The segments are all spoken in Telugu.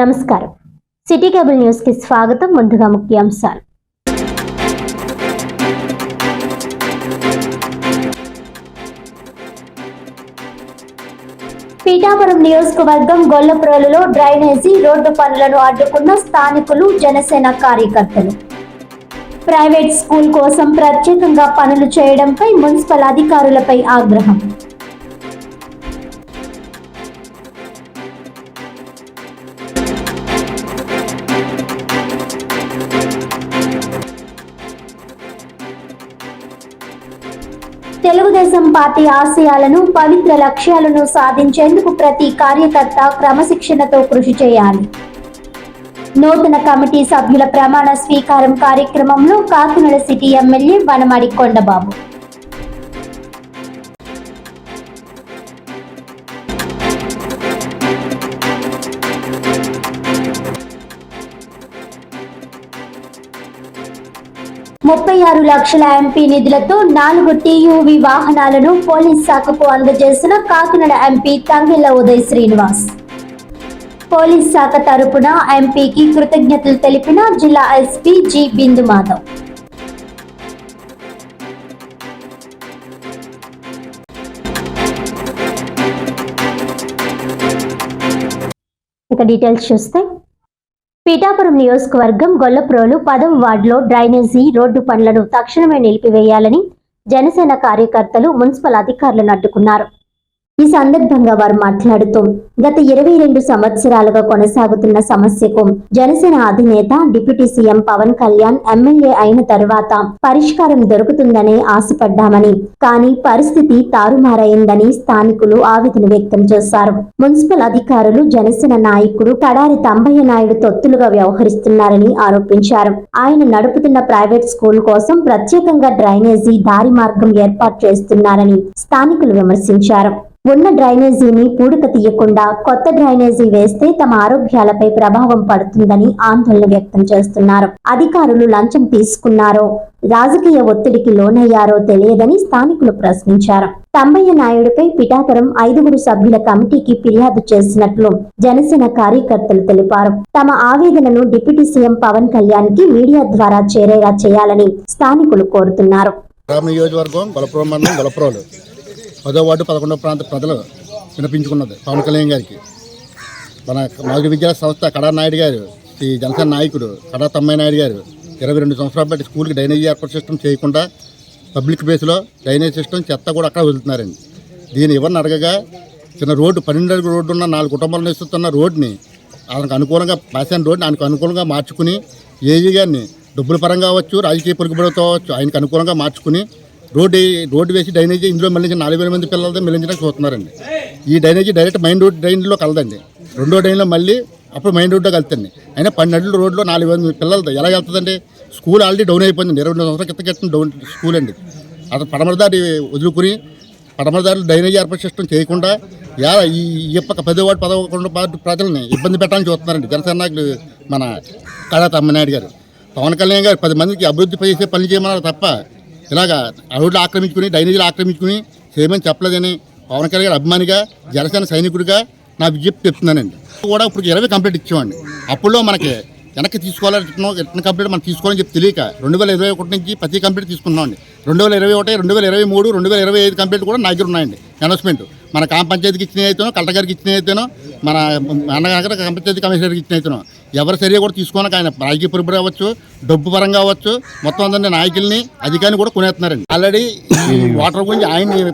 నమస్కారం. సిటీ కేబుల్ న్యూస్కి స్వాగతం ముందుగా ముఖ్యాంశాలు. పీఠాపురం నియోజకవర్గం గొల్లప్రోలులో డ్రైనేజీ రోడ్డు పనులను అడ్డుకున్న స్థానికులు జనసేన కార్యకర్తలు. ప్రైవేట్ స్కూల్ కోసం ప్రత్యేకంగా పనులు చేయడంపై మున్సిపల్ అధికారులపై ఆగ్రహం. తెలుగుదేశం పార్టీ ఆశయాలను పవిత్ర లక్ష్యాలను సాధించేందుకు ప్రతి కార్యకర్త క్రమశిక్షణతో కృషి చేయాలి. నూతన కమిటీ సభ్యుల ప్రమాణ స్వీకారం కార్యక్రమంలో కాకినాడ సిటీ ఎమ్మెల్యే వనమడి కొండబాబు. ముప్పై ఆరు లక్షల ఎంపీ నిధులతో నాలుగు టీయూవీ వాహనాలను పోలీస్ శాఖకు అందజేసిన కాకినాడ ఎంపీ తంగెళ్ళ ఉదయ్ శ్రీనివాస్. పోలీస్ శాఖ తరపున ఎంపీకి కృతజ్ఞతలు తెలిపిన జిల్లా ఎస్పీ జి బిందు మాధవ్ ఇక డీటెయిల్స్ చూస్తే పీఠాపురం నియోజకవర్గం గొల్లప్రోలు పదవ వార్డులో డ్రైనేజీ రోడ్డు పనులను తక్షణమే నిలిపివేయాలని జనసేన కార్యకర్తలు మున్సిపల్ అధికారులను అడ్డుకున్నారు. ఈ సందర్భంగా వారు మాట్లాడుతూ గత ఇరవై రెండు సంవత్సరాలుగా కొనసాగుతున్న సమస్యకు జనసేన అధినేత deputy CM Pawan Kalyan MLA అయిన తర్వాత పరిష్కారం దొరుకుతుందనే ఆశపడ్డామని కానీ పరిస్థితి తారుమారైందని స్థానికులు ఆవేదన వ్యక్తం చేశారు. మున్సిపల్ అధికారులు జనసేన నాయకుడు కడారి తంబయ్య నాయుడు తొత్తులుగా వ్యవహరిస్తున్నారని ఆరోపించారు. ఆయన నడుపుతున్న ప్రైవేట్ స్కూల్ కోసం ప్రత్యేకంగా డ్రైనేజీ దారి మార్గం ఏర్పాటు చేస్తున్నారని స్థానికులు విమర్శించారు. ఉన్న డ్రైనేజీని పూడిక తీయకుండా కొత్త డ్రైనేజీ వేస్తే తమ ఆరోగ్యాలపై ప్రభావం పడుతుందని ఆందోళన వ్యక్తం చేస్తున్నారు. అధికారులు లంచం తీసుకున్నారో రాజకీయ ఒత్తిడికి లోనయ్యారో తెలియదని స్థానికులు ప్రశ్నించారు. తంబయ్య నాయుడుపై పిఠాపురం ఐదుగురు సభ్యుల కమిటీకి ఫిర్యాదు చేసినట్లు జనసేన కార్యకర్తలు తెలిపారు. తమ ఆవేదనను డిప్యూటీ సీఎం పవన్ కళ్యాణ్కి మీడియా ద్వారా చేరేలా చేయాలని స్థానికులు కోరుతున్నారు. నియోజకవర్గం పదో వార్డు పదకొండవ ప్రాంత ప్రజలు వినిపించుకున్నది. పవన్ కళ్యాణ్ గారికి. మన మాజీ విద్యా సంస్థ కడా నాయుడు గారు ఈ జనసేన నాయకుడు కడా తమ్మయ్య నాయుడు గారు ఇరవై రెండు సంవత్సరాల బట్టి స్కూల్కి డ్రైనేజీ ఏర్పాటు సిస్టమ్ చేయకుండా పబ్లిక్ ప్లేస్లో డ్రైనేజ్ సిస్టమ్ చెత్త కూడా అక్కడ వదులుతున్నారండి. దీన్ని ఎవరిని అడగగా చిన్న రోడ్డు పన్నెండు అడుగు రోడ్డు ఉన్న నాలుగు కుటుంబాలు నివసిస్తున్న రోడ్ని ఆయనకు అనుకూలంగా పాసాన రోడ్ని ఆయనకు అనుకూలంగా మార్చుకుని ఏఈ గారిని డబ్బుల పరంగా అవ్వచ్చు రాజకీయ పొరుగుబడితో అవ్వచ్చు ఆయనకు అనుకూలంగా మార్చుకుని రోడ్డు రోడ్డు వేసి డ్రైనేజీ ఇందులో మళ్ళీ నాలుగు వేల మంది పిల్లలతో మిలించడానికి చూస్తున్నారండి ఈ డ్రైనేజీ డైరెక్ట్ మెయిన్ రోడ్ డ్రైన్లో కలదండి. రెండో డ్రైన్లో మళ్ళీ అప్పుడు మెయిన్ రోడ్లో కలుతుంది. అయినా పన్నెండు రోడ్లో నాలుగు వేల మంది పిల్లలతో ఎలా వెళ్తుందండి? స్కూల్ ఆల్రెడీ డౌన్ అయిపోయింది ఇరవై రెండు సంవత్సరాల క్రితం కట్టిన డౌన్ స్కూల్ అండి. అతను పడమరదారి వదులుకుని పడమరదారులు డ్రైనేజీ ఏర్పాటు సిస్టమ్ చేయకుండా ఈ ఇప్పక యొక్క పదకొండు పార్టీ ప్రజల్ని ఇబ్బంది పెట్టాలని చూస్తున్నారండి. జనసేన నాయకులు మన కళా తమ్మనాయుడు గారు. పవన్ కళ్యాణ్ గారు పది మందికి అభివృద్ధి చేసే పని చేయమన్నారు తప్ప ఇలాగా ఆ రోడ్లు ఆక్రమించుకుని డ్రైనేజీలు ఆక్రమించుకుని చేయమని చెప్పలేదని పవన్ కళ్యాణ్ గారు అభిమానిగా జనసేన సైనికుడిగా నా విజ్ఞప్తి చెప్తున్నానండి. కూడా ఇప్పుడు ఇరవై కంప్లీట్ ఇచ్చామండి. అప్పుడులో మనకి వెనక్కి తీసుకోవాలని రిటర్న్ కంప్లీట్ మనం తీసుకోవాలని చెప్పి తెలియక రెండు వేల ఇరవై ఒకటి నుంచి ప్రతి కంప్లీట్ తీసుకున్నామండి రెండు వేల ఇరవై ఒకటి రెండు వేల ఇరవై మూడు రెండు వేల ఇరవై ఐదు కంప్లీట్ కూడా నా దగ్గర ఉన్నాయండి. అనౌన్స్మెంట్ మన గ్రామ పంచాయతీకి ఇచ్చిన అయితేనో కలెక్టర్ గారికి ఇచ్చిన అయితేనో మన అన్నగారి గ్రామ పంచాయతీ కమిషనర్కి ఇచ్చిన అయితేనో ఎవరి చర్య కూడా తీసుకోనక ఆయన రాజకీయ పొరుగుడు అవ్వచ్చు డబ్బు పరంగా అవ్వచ్చు మొత్తం అందరినీ నాయకుల్ని అధికారిని కూడా కొనేస్తున్నారండి. ఆల్రెడీ వాటర్ గురించి ఆయన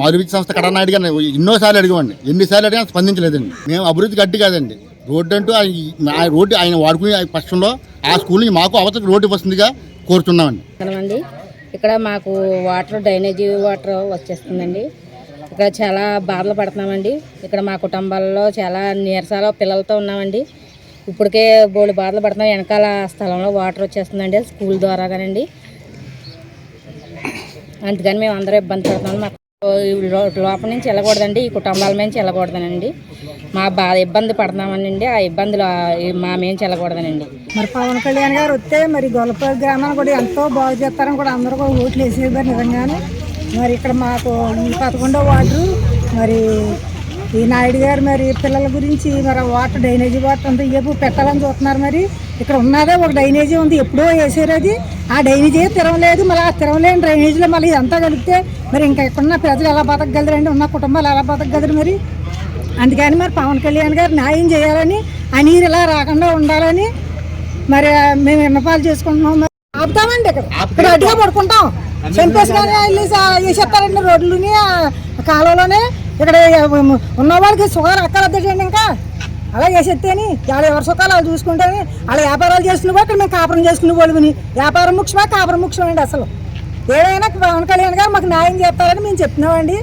మాధురి సంస్థ కడనాయుడు గారిని ఎన్నోసార్లు అడిగామండి. ఎన్నిసార్లు అడిగినా స్పందించలేదండి. మేము అభివృద్ధి గడ్డి కాదండి. రోడ్డు అంటూ ఆ రోడ్డు ఆయన వాడుకునే పక్షంలో ఆ స్కూల్ నుంచి మాకు అవతల రోడ్డు వస్తుందిగా కోరుతున్నామండి. ఇక్కడ మాకు వాటర్ డ్రైనేజీ వాటర్ వచ్చేస్తుందండి. ఇక్కడ చాలా బాధలు పడుతున్నామండి. ఇక్కడ మా కుటుంబాల్లో చాలా నీరసాల పిల్లలతో ఉన్నామండి. ఇప్పటికే బోళ్ళు బాధలు పడుతున్నాం వెనకాల స్థలంలో వాటర్ వచ్చేస్తుందండి స్కూల్ ద్వారా కానండి అందుకని మేము అందరూ ఇబ్బంది పడుతున్నాం. మాకు లోపల నుంచి వెళ్ళకూడదండి ఈ కుటుంబాల నుంచి వెళ్ళకూడదనండి. మా బాధ ఇబ్బంది పడుతున్నామనండి. ఆ ఇబ్బందులు మా మేము వెళ్ళకూడదనండి. మరి పవన్ కళ్యాణ్ గారు వస్తే మరి గొల్లపల్లి గ్రామాన్ని కూడా ఎంతో బాగు చేస్తారని కూడా అందరూ కూడా ఓట్లు వేసేవారు నిజంగానే. మరి ఇక్కడ మాకు ఈ పదకొండో వార్డు మరి ఈ నాయుడు గారు మరి పిల్లల గురించి మరి వాటర్ డ్రైనేజీ వాటర్ అంతా ఏపు పెట్టాలని చూస్తున్నారు మరి. ఇక్కడ ఉన్నదే ఒక డ్రైనేజీ ఉంది ఎప్పుడో వేసారు అది. ఆ డ్రైనేజీ తిరగలేదు మళ్ళీ ఆ తిరగలేని డ్రైనేజీలో మళ్ళీ ఇదంతా కలిపితే మరి ఇంకా ఇక్కడున్న ప్రజలు ఎలా బతకగలరండి ఉన్న కుటుంబాలు ఎలా బతకగలరు మరి? అందుకని మరి పవన్ కళ్యాణ్ గారు న్యాయం చేయాలని ఆ నీరు ఇలా రాకుండా ఉండాలని మరి మేము విన్నపాలు చేసుకుంటున్నాం మరి. ఆపుతామండి ఇక్కడ. అడ్డుగా పడుకుంటాం. చంపేసి కానీ వెళ్ళి వేసేస్తారండి రోడ్లుని ఆ కాలువలోనే. ఇక్కడ ఉన్న వాళ్ళకి సుగారు అక్కర్లేదండి ఇంకా. అలా వేసేస్తేని వాళ్ళ ఎవరి సుఖాలు వాళ్ళు చూసుకుంటేని వాళ్ళ వ్యాపారాలు చేసుకునే అక్కడ మేము కాపురం చేసుకునే వాళ్ళుని వ్యాపారం ముఖ్యమా కాపురం ముఖ్యమండి అసలు? ఏదైనా పవన్ కళ్యాణ్ గారు మాకు న్యాయం చేస్తారని మేము చెప్తున్నామండి.